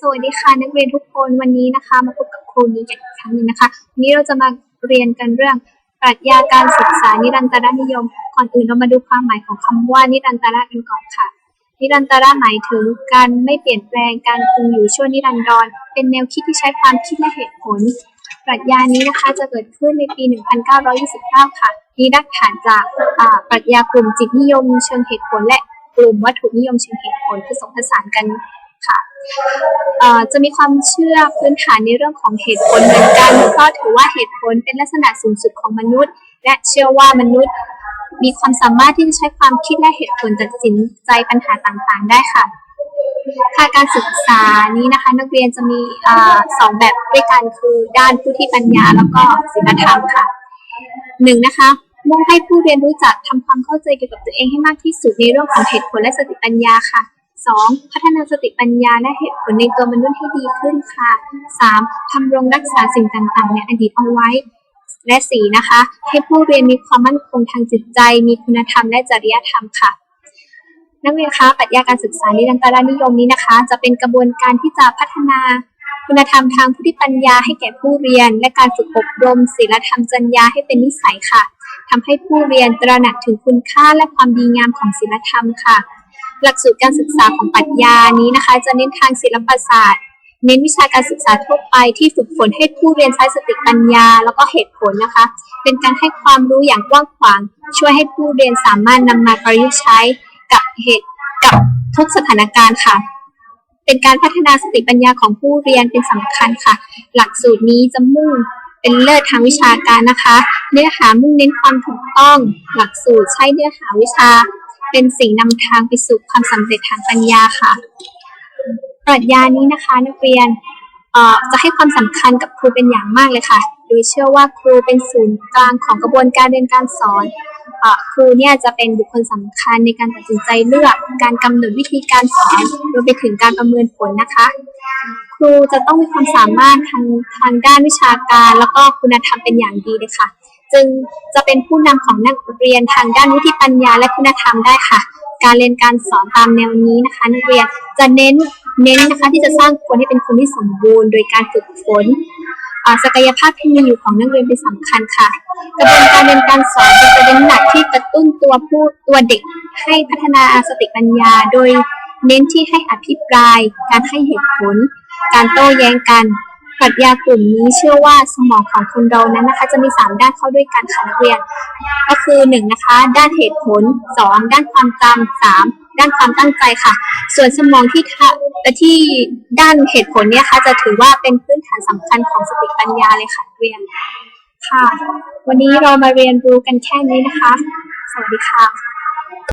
สวัสดีค่ะนักเรียนทุกคนวันนี้นะคะ มาพบกับครูนี้กันอีกครั้งหนึ่งนะคะวันนี้เราจะมาเรียนกันเรื่องปรัชญาการศึกษานิรันตรนิยม ก่อนอื่นเรามาดูความหมายของคำว่านิรันตระกันก่อนค่ะ นิรันตระหมายถึงการไม่เปลี่ยนแปลงการคงอยู่ชั่วนิรันดร เป็นแนวคิดที่ใช้ความคิดและเหตุผล ปรัชญานี้นะคะจะเกิดขึ้นในปี 1929 ค่ะมีรากฐานจากปรัชญากลุ่มจิตนิยมเชิงเหตุผลและกลุ่มวัตถุนิยมเชิงเหตุผลผสมผสานกัน จะมีความเชื่อพื้นฐานในเรื่องของเหตุผลเหมือนกันเพราะถือว่าเหตุผลเป็นลักษณะสูงสุดของมนุษย์ และเชื่อว่ามนุษย์มีความสามารถที่จะใช้ความคิดและเหตุผลตัดสินใจปัญหาต่างๆ ได้ค่ะค่ะการศึกษานี้นะคะ นักเรียนจะมีอสองแบบด้วยกันคือด้านผู้ที่ปัญญาแล้วก็ศีลธรรมค่ะหนึ่งนะคะมุ่งให้ผู้เรียนรู้จักทำความเข้าใจเกี่ยวกับตัวเองให้มากที่สุดในเรื่องของเหตุผลและสติปัญญาค่ะ สองพัฒนาสติปัญญาและเหตุผลในตัวมนุษย์ให้ดีขึ้นค่ะสามทำรงรักษาสิ่งต่างๆ ในอดีตเอาไว้ และสี่นะคะ ให้ผู้เรียนมีความมั่นคงทางจิตใจ มีคุณธรรมและจริยธรรมค่ะ นักเรียนคะปรัชญาการศึกษานิรันตรนิยมนี้นะคะ จะเป็นกระบวนการที่จะพัฒนาคุณธรรมทางพุทธิปัญญาให้แก่ผู้เรียน และการฝึกอบรมศีลธรรมจรรยาให้เป็นนิสัยค่ะทำให้ผู้เรียนตระหนักถึงคุณค่าและความดีงามของศีลธรรมค่ะ หลักสูตรการศึกษาของปรัชญานี้นะคะ จะเน้นทางศิลปศาสตร์ เน้นวิชาการศึกษาทั่วไปที่ฝึกฝนให้ผู้เรียนใช้สติปัญญา แล้วก็เหตุผลนะคะ เป็นการให้ความรู้อย่างกว้างขวาง ช่วยให้ผู้เรียนสามารถนำมาประยุกต์ใช้กับเหตุกับทุกสถานการณ์ค่ะ เป็นการพัฒนาสติปัญญาของผู้เรียนเป็นสำคัญค่ะ หลักสูตรนี้จะมุ่งเป็นเลิศทางวิชาการนะคะ เนื้อหามุ่งเน้นความถูกต้อง หลักสูตรใช้เนื้อหาวิชา เป็นสิ่งนำทางไปสู่ความสำเร็จทางปัญญาค่ะ ปรัชญานี้นะคะนักเรียนเอ่อจะให้ความสำคัญกับครูเป็นอย่างมากเลยค่ะ โดยเชื่อว่าครูเป็นศูนย์กลางของกระบวนการเรียนการสอนเอ่อครูเนี่ยจะเป็นบุคคลสำคัญในการตัดสินใจเลือกการกำหนดวิธีการสอนรวมไปถึงการประเมินผลนะคะครูจะต้องมีความสามารถทางทางด้านวิชาการ แล้วก็คุณธรรมเป็นอย่างดีเลยค่ะ จึงจะเป็นผู้นำของนักเรียนทางด้านวิธีปัญญาและคุณธรรมได้ค่ะ การเรียนการสอนตามแนวนี้นะคะ นักเรียนจะเน้นเน้นนะคะที่จะสร้างคนให้เป็นคนที่สมบูรณ์ โดยการฝึกฝนศักยภาพที่มีอยู่ของนักเรียนเป็นสำคัญค่ะกระบวนการเรียนการสอนจะเน้นหนักที่กระตุ้นตัวผู้ตัวเด็กให้พัฒนาสติปัญญา โดยเน้นที่ให้อภิปราย การให้เหตุผล การโต้แย้งกัน ปรัชญากลุ่มนี้เชื่อว่าสมองของคนเรานั้นนะคะ จะมี 3 ด้านเข้าด้วยกันค่ะนักเรียน ก็คือ1นนะคะ ด้านเหตุผล 2 ด้านความจำ3ด้านความตั้งใจค่ะ ส่วนสมองที่ท,ที่ด้านเหตุผลเนี่ยค่ะจะถือว่าเป็นพื้นฐานสำคัญของสติปัญญาเลยค่ะนักเรียนค่ะ วันนี้เรามาเรียนรู้กันแค่นี้นะคะ สวัสดีค่ะ